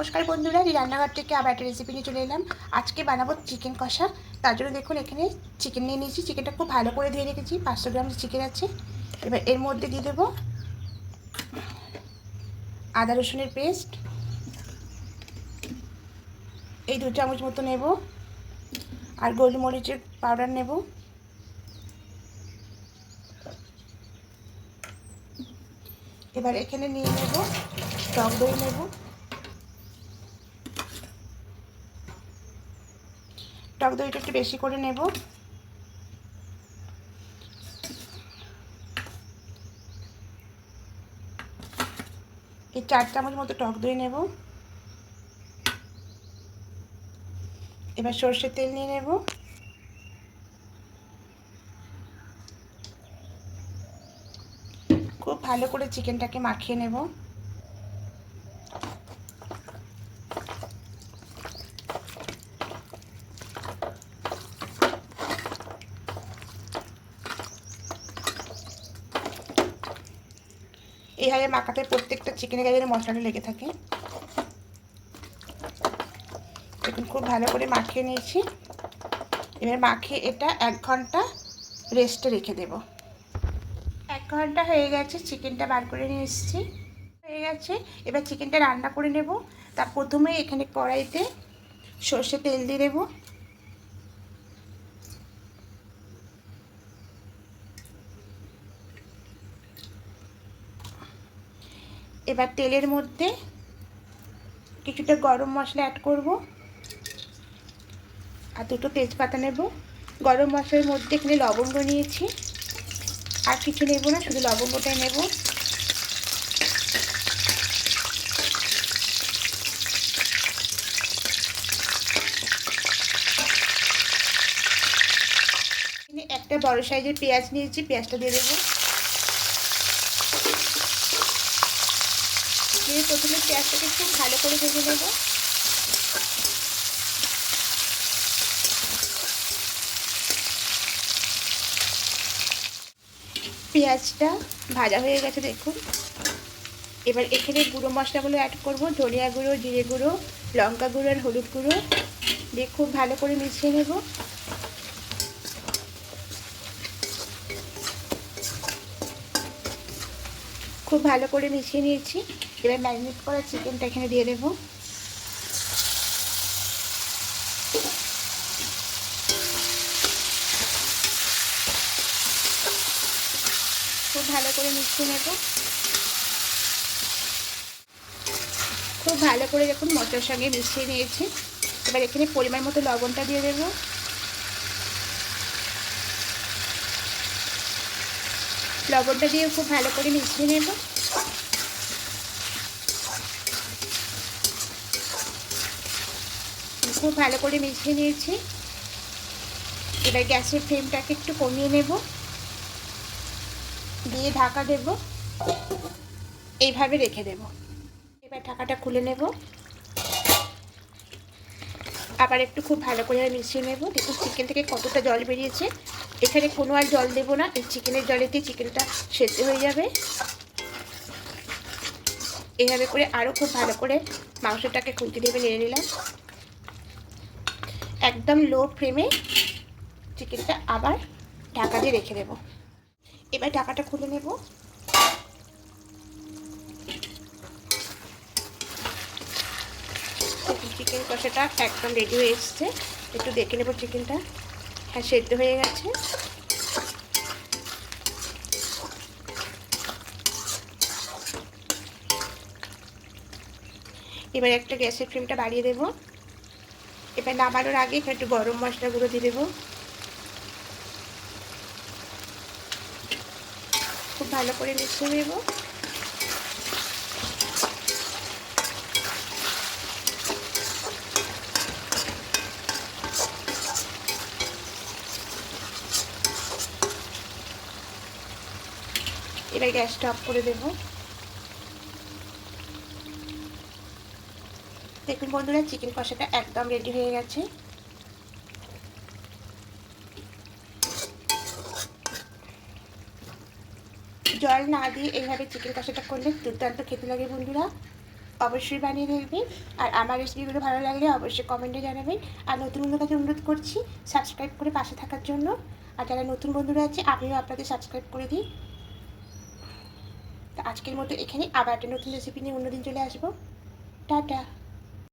নমস্কার বন্ধুরা রান্নাঘর থেকে আবার একটা রেসিপি নিয়ে চলে এলাম। আজকে বানাবো চিকেন কষা। তার জন্য দেখুন, এখানে চিকেন নিয়ে নিয়েছি। চিকেনটা খুব ভালো করে ধুয়ে রেখেছি, পাঁচশো গ্রাম চিকেন আছে। এবার এর মধ্যে দিয়ে দেবো আদা রসুনের পেস্ট এই দু চামচ মতো নেব। আর গোলমরিচের পাউডার নেব। এবার এখানে নিয়ে নেব টক দই নেব। টক দইটা একটু বেশি করে নেব। এই চার চামচ মতো টক দই নেব। এবার সর্ষের তেল নিয়ে নেব। খুব ভালো করে চিকেনটাকে মাখিয়ে নেব। এইভাবে মাখাতে প্রত্যেকটা চিকেনের গায়ে যেন মশলাটা লেগে থাকে। দেখুন, খুব ভালো করে মাখিয়ে নিয়েছি। এবার মাখিয়ে এটা এক ঘণ্টা রেস্টে রেখে দেব। এক ঘণ্টা হয়ে গেছে চিকেনটা বার করে নিয়ে এসেছি। হয়ে গেছে, এবার চিকেনটা রান্না করে নেব। তার প্রথমে এখানে কড়াইতে সর্ষে তেল দিয়ে দেবো। এবার তেলের মধ্যে কিছুটা গরম মশলা অ্যাড করব। আর দুটো তেজপাতা নেব। গরম মশলার মধ্যে এখানে লবঙ্গ নিয়েছি। আর কিছু নেব না, শুধু লবঙ্গটাই নেব। একটা বড় সাইজের পেঁয়াজ নিয়েছি, পেঁয়াজটা দিয়ে দেবো। দিয়ে প্রথমে পেঁয়াজটাকে খুব ভালো করে ভেজে নেব। পেঁয়াজটা ভাজা হয়ে গেছে দেখুন। এবার এখানে গুঁড়ো মশলাগুলো অ্যাড করব, ধনিয়া গুঁড়ো, জিরে গুঁড়ো, লঙ্কা গুঁড়ো আর হলুদ গুঁড়ো। দিয়ে খুব ভালো করে মিশিয়ে নেব। খুব ভালো করে মিশিয়ে নিয়েছি। এবার ম্যারিনেট করা চিকেনটা এখানে দিয়ে দেবো। খুব ভালো করে মিশিয়ে নেব। খুব ভালো করে দেখুন মশলার সঙ্গে মিশিয়ে নিয়েছি, এবার এখানে পরিমাণ মতো লবণটা দিয়ে দেবো। লবণটা দিয়ে খুব ভালো করে মিশিয়ে নেব। খুব ভালো করে মিশিয়ে নিয়েছি। এবার গ্যাসের ফ্লেমটাকে একটু কমিয়ে নেব। দিয়ে ঢাকা দেব। এইভাবে রেখে দেব। এবার ঢাকাটা খুলে নেব। আবার একটু খুব ভালো করে মিশিয়ে নেব। দেখুন চিকেন থেকে কতটা জল বেরিয়েছে। এখানে কোনো আর জল দেবো না চিকেনের জলেতে চিকেনটা সেদ্ধ হয়ে যাবে। এইভাবে করে আরও খুব ভালো করে মাংসটাকে খুলতে দেবে নেড়ে নিলাম। একদম লো ফ্লেমে চিকেনটা আবার ঢাকা দিয়ে রেখে দেব। এবার ঢাকাটা খুলে নেব। চিকেন কষাটা একদম রেডি হয়ে এসছে। একটু দেখে নেব চিকেনটা। হ্যাঁ সেদ্ধ হয়ে গেছে। এবার একটা গ্যাসের ফ্লেমটা বাড়িয়ে দেব। এবার নামানোর আগে এখানে একটু গরম মশলা গুঁড়ো দিয়ে দেবো। খুব ভালো করে মিশিয়ে নেব। এবার গ্যাসটা অফ করে দেব। দেখুন বন্ধুরা চিকেন কষাটা একদম রেডি হয়ে গেছে। জল না দিয়ে এইভাবে চিকেন কষাটা করলে দুর্দান্ত খেতে লাগে বন্ধুরা। অবশ্যই বানিয়ে দেখবেন। আর আমার রেসিপিগুলো ভালো লাগলে অবশ্যই কমেন্টে জানাবেন। আর নতুন বন্ধুর কাছে অনুরোধ করছি সাবস্ক্রাইব করে পাশে থাকার জন্য। আর যারা নতুন বন্ধুরা আছে আপনিও আপনাদের সাবস্ক্রাইব করে দিই। আজকের মতো এখানে আবার একটা নতুন রেসিপি নিয়ে অন্যদিন চলে আসব। টাটা।